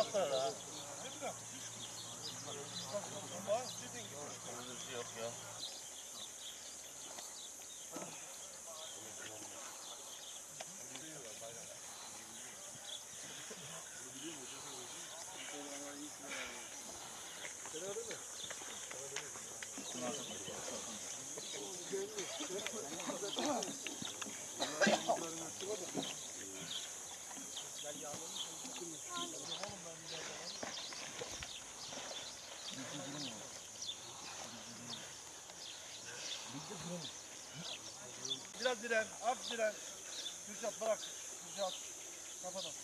bıraktılar ha. Yok ya. Biraz diren, az diren. Kürşat bırak. Kürşat. Kapatalım.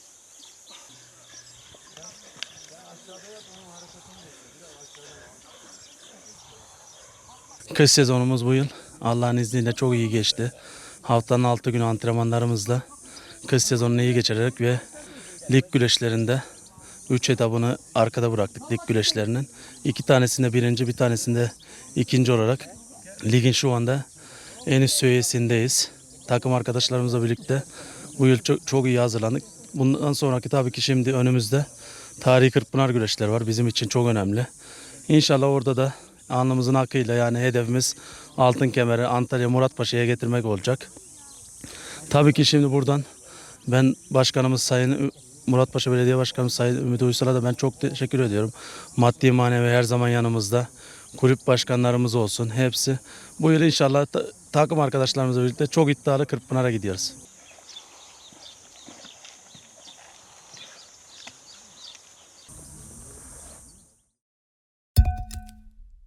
Kış sezonumuz bu yıl Allah'ın izniyle çok iyi geçti. Haftanın 6 günü antrenmanlarımızla kış sezonunu iyi geçirerek ve lig güreşlerinde 3 etabını arkada bıraktık lig güreşlerinin. İki tanesinde birinci, bir tanesinde ikinci olarak ligin şu anda en üst seviyesindeyiz. Takım arkadaşlarımızla birlikte bu yıl çok, çok iyi hazırlandık. Bundan sonraki tabii ki şimdi önümüzde tarihi Kırkpınar güreşleri var. Bizim için çok önemli. İnşallah orada da alnımızın akıyla yani hedefimiz altın kemeri Antalya Muratpaşa'ya getirmek olacak. Tabii ki şimdi buradan ben başkanımız Sayın Muratpaşa Belediye Başkanımız Sayın Ümit Uysal'a da ben çok teşekkür ediyorum. Maddi manevi her zaman yanımızda. Kulüp başkanlarımız olsun hepsi. Bu yıl inşallah ta- takım arkadaşlarımızla birlikte çok iddialı Kırkpınar'a gidiyoruz.